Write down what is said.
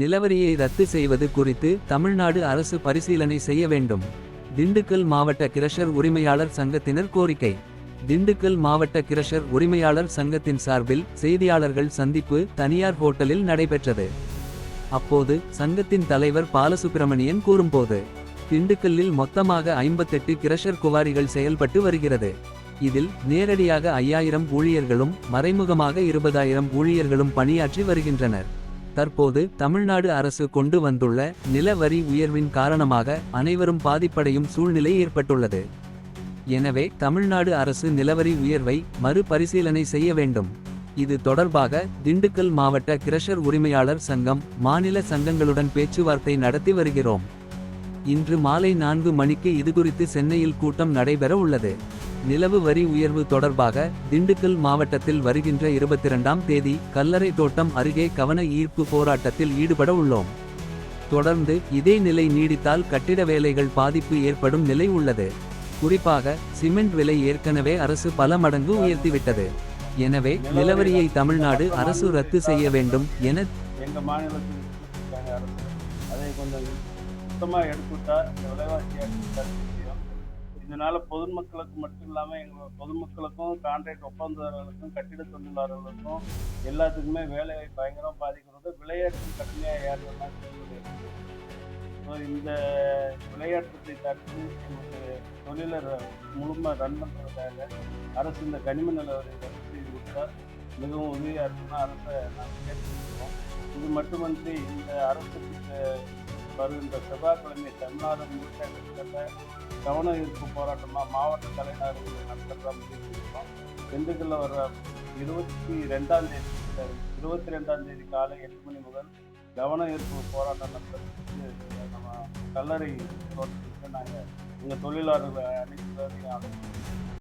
நிலவரியை ரத்து செய்வது குறித்து தமிழ்நாடு அரசு பரிசீலனை செய்ய வேண்டும். திண்டுக்கல் மாவட்ட கிரஷர் உரிமையாளர் சங்கத்தினர் கோரிக்கை. திண்டுக்கல் மாவட்ட கிரஷர் உரிமையாளர் சங்கத்தின் சார்பில் செய்தியாளர்கள் சந்திப்பு தனியார் ஹோட்டலில் நடைபெற்றது. அப்போது சங்கத்தின் தலைவர் பாலசுப்பிரமணியன் கூறும்போது திண்டுக்கல்லில் மொத்தமாக ஐம்பத்தெட்டு கிரஷர் குவாரிகள் செயல்பட்டு வருகிறது. இதில் நேரடியாக ஐயாயிரம் ஊழியர்களும் மறைமுகமாக இருபதாயிரம் ஊழியர்களும் பணியாற்றி வருகின்றனர். தற்போது தமிழ்நாடு அரசு கொண்டு வந்துள்ள நில வரி உயர்வின் காரணமாக அனைவரும் பாதிப்படையும் சூழ்நிலை ஏற்பட்டுள்ளது. எனவே தமிழ்நாடு அரசு நிலவரி உயர்வை மறுபரிசீலனை செய்ய வேண்டும். இது தொடர்பாக திண்டுக்கல் மாவட்ட கிரஷர் உரிமையாளர் சங்கம் மாநில சங்கங்களுடன் பேச்சுவார்த்தை நடத்தி வருகிறோம். இன்று மாலை நான்கு மணிக்கு இதுகுறித்து சென்னையில் கூட்டம் நடைபெற உள்ளது. நிலவு வரி உயர்வு தொடர்பாக திண்டுக்கல் மாவட்டத்தில் வருகின்ற இருபத்தி இரண்டாம் தேதி கல்லறை தோட்டம் அருகே கவன ஈர்ப்பு போராட்டத்தில் ஈடுபட உள்ளோம். தொடர்ந்து இதே நிலை நீடித்தால் கட்டிட வேலைகள் பாதிப்பு ஏற்படும் நிலை உள்ளது. குறிப்பாக சிமெண்ட் விலை ஏற்கனவே அரசு பல மடங்கு உயர்த்திவிட்டது. எனவே நிலவரியை தமிழ்நாடு அரசு ரத்து செய்ய வேண்டும் என எங்கள் மாநிலத்தில் அதை கொஞ்சம் சுத்தமாக எடுத்துவிட்டா விலைவாசி இதனால பொதுமக்களுக்கு மட்டும் இல்லாமல் எங்களோட பொதுமக்களுக்கும் கான்ட்ராக்ட் ஒப்பந்ததாரர்களுக்கும் கட்டிட தொழிலாளர்களுக்கும் எல்லாத்துக்குமே வேலை பயங்கரம் பாதிக்கிறது விளையாட்டு கடுமையாக ஏறதுனா ஸோ இந்த விளையாட்டத்தை தடுத்து எங்களுக்கு தொழிலை முழுமை ரன் பண்ணுறதுக்காக அரசு இந்த கனிம நிலவரை ரத்து செய்து மிகவும் உதவியாக இருக்கும்னு அரசை நாங்கள் கேட்டுக்கொள்கிறோம். இது மட்டுமன்றி இந்த அரசுக்கு வருகின்ற செவ்வாய்க்கிழமை தமிழ்நாடு முழுக்க கிட்டத்தட்ட கவன ஈர்ப்பு போராட்டமாக மாவட்ட தலைநகர்களில் நடத்துகிறதா முடிவெடுக்கிறோம். திண்டுக்கல்ல வர இருபத்தி ரெண்டாம் தேதி இருபத்தி ரெண்டாம் தேதி காலை எட்டு மணி முதல் கவன ஈர்ப்பு போராட்டம் நடத்துறதுக்கு நம்ம கல்லறை தோட்டத்துக்கு நாங்கள் எங்கள் தொழிலாளர்களை அனைத்து பேரையும் அழைத்து